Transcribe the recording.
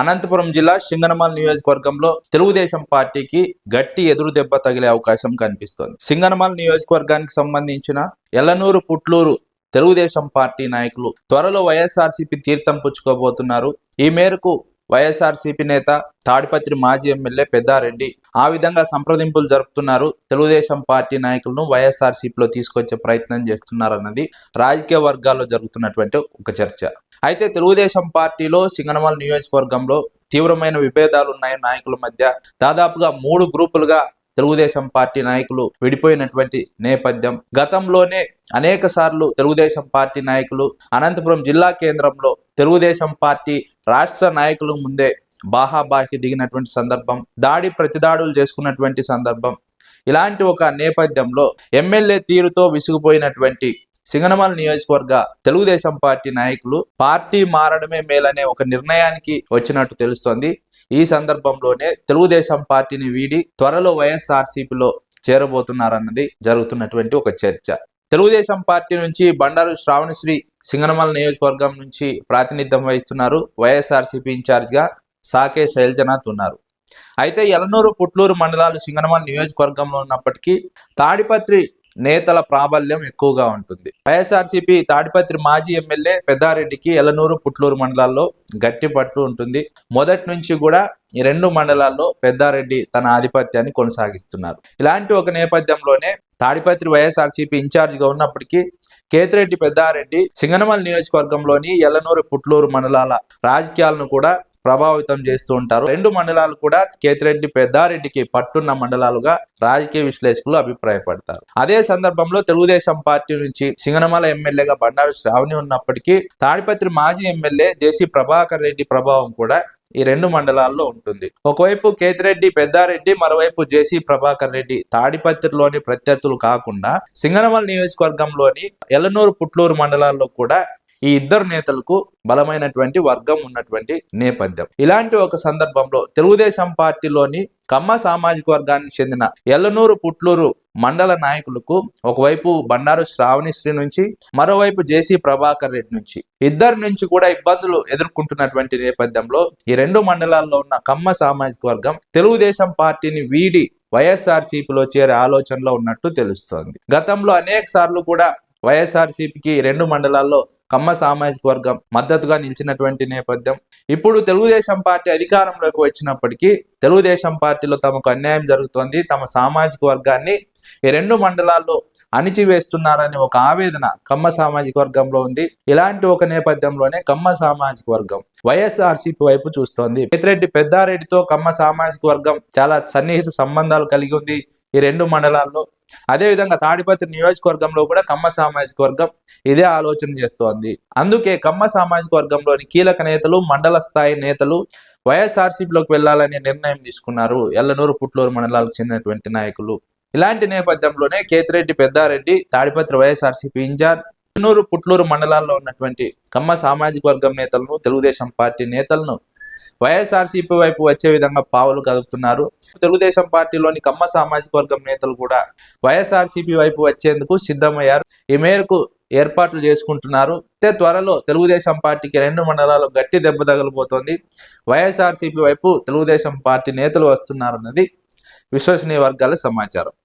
అనంతపురం జిల్లా సింగనమల నియోజకవర్గంలో తెలుగుదేశం పార్టీకి గట్టి ఎదురు దెబ్బ తగిలే అవకాశం కనిపిస్తోంది. సింగనమల నియోజకవర్గానికి సంబంధించిన ఎల్లనూరు పుట్లూరు తెలుగుదేశం పార్టీ నాయకులు త్వరలో వైఎస్ఆర్సీపీ తీర్థం పుచ్చుకోబోతున్నారు. ఈ మేరకు వైఎస్ఆర్సీపీ నేత తాడిపత్రి మాజీ ఎమ్మెల్యే పెద్దారెడ్డి ఆ విధంగా సంప్రదింపులు జరుపుతున్నారు. తెలుగుదేశం పార్టీ నాయకులను వైఎస్ఆర్సీపీలో తీసుకొచ్చే ప్రయత్నం చేస్తున్నారన్నది రాజకీయ వర్గాల్లో జరుగుతున్నటువంటి ఒక చర్చ. అయితే తెలుగుదేశం పార్టీలో సింగనమల నియోజకవర్గంలో తీవ్రమైన విభేదాలు ఉన్నాయి. నాయకుల మధ్య దాదాపుగా మూడు గ్రూపులుగా తెలుగుదేశం పార్టీ నాయకులు విడిపోయినటువంటి నేపథ్యం. గతంలోనే అనేక సార్లు తెలుగుదేశం పార్టీ నాయకులు అనంతపురం జిల్లా కేంద్రంలో తెలుగుదేశం పార్టీ రాష్ట్ర నాయకుల ముందే బాహాబాహి దిగినటువంటి సందర్భం దాడి ప్రతిదాడులు చేసుకున్నటువంటి సందర్భం. ఇలాంటి ఒక నేపథ్యంలో ఎమ్మెల్యే తీరుతో విసిగిపోయినటువంటి సింగనమల నియోజకవర్గ తెలుగుదేశం పార్టీ నాయకులు పార్టీ మారడమే మేలనే ఒక నిర్ణయానికి వచ్చినట్టు తెలుస్తోంది. ఈ సందర్భంలోనే తెలుగుదేశం పార్టీని వీడి త్వరలో వైఎస్ఆర్సీపీలో చేరబోతున్నారన్నది జరుగుతున్నటువంటి ఒక చర్చ. తెలుగుదేశం పార్టీ నుంచి బండారు శ్రావణశ్రీ సింగనమల నియోజకవర్గం నుంచి ప్రాతినిధ్యం వహిస్తున్నారు వైఎస్ఆర్సీపీ ఇన్ఛార్జ్గా సాకే శైలజనాథ్ ఉన్నారు. అయితే ఎలనూరు పుట్లూరు మండలాలు సింగనమల నియోజకవర్గంలో ఉన్నప్పటికీ తాడిపత్రి నేతల ప్రాబల్యం ఎక్కువగా ఉంటుంది. వైఎస్ఆర్సీపీ తాడిపత్రి మాజీ ఎమ్మెల్యే పెద్దారెడ్డికి ఎలనూరు పుట్లూరు మండలాల్లో గట్టి పట్టు ఉంటుంది. మొదటి నుంచి కూడా ఈ రెండు మండలాల్లో పెద్దారెడ్డి తన ఆధిపత్యాన్ని కొనసాగిస్తున్నారు. ఇలాంటి ఒక నేపథ్యంలోనే తాడిపత్రి వైఎస్ఆర్సీపీ ఇన్ఛార్జిగా ఉన్నప్పటికీ కేతిరెడ్డి పెద్దారెడ్డి సింగనమల నియోజకవర్గంలోని ఎల్లనూరు పుట్లూరు మండలాల రాజకీయాలను కూడా ప్రభావితం చేస్తూ ఉంటారు. రెండు మండలాలు కూడా కేతిరెడ్డి పెద్దారెడ్డికి పట్టున్న మండలాలుగా రాజకీయ విశ్లేషకులు అభిప్రాయపడతారు. అదే సందర్భంలో తెలుగుదేశం పార్టీ నుంచి సింగనమల ఎమ్మెల్యేగా బండారు శ్రావణి ఉన్నప్పటికీ తాడిపత్రి మాజీ ఎమ్మెల్యే జేసీ ప్రభాకర్ రెడ్డి ప్రభావం కూడా ఈ రెండు మండలాల్లో ఉంటుంది. ఒకవైపు కేతిరెడ్డి పెద్దారెడ్డి మరోవైపు జేసీ ప్రభాకర్ రెడ్డి తాడిపత్రిలోని ప్రత్యర్థులు కాకుండా సింగనమల నియోజకవర్గంలోని ఎల్లనూరు పుట్లూరు మండలాల్లో కూడా ఈ ఇద్దరు నేతలకు బలమైనటువంటి వర్గం ఉన్నటువంటి నేపథ్యం. ఇలాంటి ఒక సందర్భంలో తెలుగుదేశం పార్టీలోని కమ్మ సామాజిక వర్గానికి చెందిన ఎల్లనూరు పుట్లూరు మండల నాయకులకు ఒకవైపు బండారు శ్రావణిశ్రీ నుంచి మరోవైపు జేసీ ప్రభాకర్ రెడ్డి నుంచి. ఇద్దరి నుంచి కూడా ఇబ్బందులు ఎదుర్కొంటున్నటువంటి నేపథ్యంలో ఈ రెండు మండలాల్లో ఉన్న కమ్మ సామాజిక వర్గం తెలుగుదేశం పార్టీని వీడి వైఎస్ఆర్సీపీలో చేరే ఆలోచనలో ఉన్నట్టు తెలుస్తోంది. గతంలో అనేక సార్లు కూడా వైఎస్ఆర్సీపీకి రెండు మండలాల్లో కమ్మ సామాజిక వర్గం మద్దతుగా నిలిచినటువంటి నేపథ్యం. ఇప్పుడు తెలుగుదేశం పార్టీ అధికారంలోకి వచ్చినప్పటికీ తెలుగుదేశం పార్టీలో తమకు అన్యాయం జరుగుతోంది. తమ సామాజిక వర్గాన్ని ఈ రెండు మండలాల్లో అణిచివేస్తున్నారనే ఒక ఆవేదన కమ్మ సామాజిక వర్గంలో ఉంది. ఇలాంటి ఒక నేపథ్యంలోనే కమ్మ సామాజిక వర్గం వైఎస్ఆర్సీపీ వైపు చూస్తోంది. పెద్దిరెడ్డి పెద్దారెడ్డితో కమ్మ సామాజిక వర్గం చాలా సన్నిహిత సంబంధాలు కలిగి ఉంది ఈ రెండు మండలాల్లో. అదేవిధంగా తాడిపత్రి నియోజకవర్గంలో కూడా కమ్మ సామాజిక వర్గం ఇదే ఆలోచన చేస్తోంది. అందుకే కమ్మ సామాజిక వర్గంలోని కీలక నేతలు మండల స్థాయి నేతలు వైఎస్ఆర్సీపీలోకి వెళ్ళాలనే నిర్ణయం తీసుకున్నారు. ఎల్లనూరు పుట్లూరు మండలాలకు చెందినటువంటి నాయకులు. ఇలాంటి నేపథ్యంలోనే కేతిరెడ్డి పెద్దారెడ్డి తాడిపత్రి వైఎస్ఆర్సీపీ ఇన్ఛార్జ్ ఎల్లనూరు పుట్లూరు మండలాల్లో ఉన్నటువంటి కమ్మ సామాజిక వర్గం నేతలను తెలుగుదేశం పార్టీ నేతలను వైఎస్ఆర్సీపీ వైపు వచ్చే విధంగా పావులు కదుపుతున్నారు. తెలుగుదేశం పార్టీలోని కమ్మ సామాజిక వర్గం నేతలు కూడా వైఎస్ఆర్సీపీ వైపు వచ్చేందుకు సిద్ధమయ్యారు. ఈ మేరకు ఏర్పాట్లు చేసుకుంటున్నారు. అయితే త్వరలో తెలుగుదేశం పార్టీకి రెండు మండలాలు గట్టి దెబ్బ తగలబోతోంది వైఎస్ఆర్సీపీ వైపు తెలుగుదేశం పార్టీ నేతలు వస్తున్నారన్నది విశ్వసనీయ వర్గాల సమాచారం.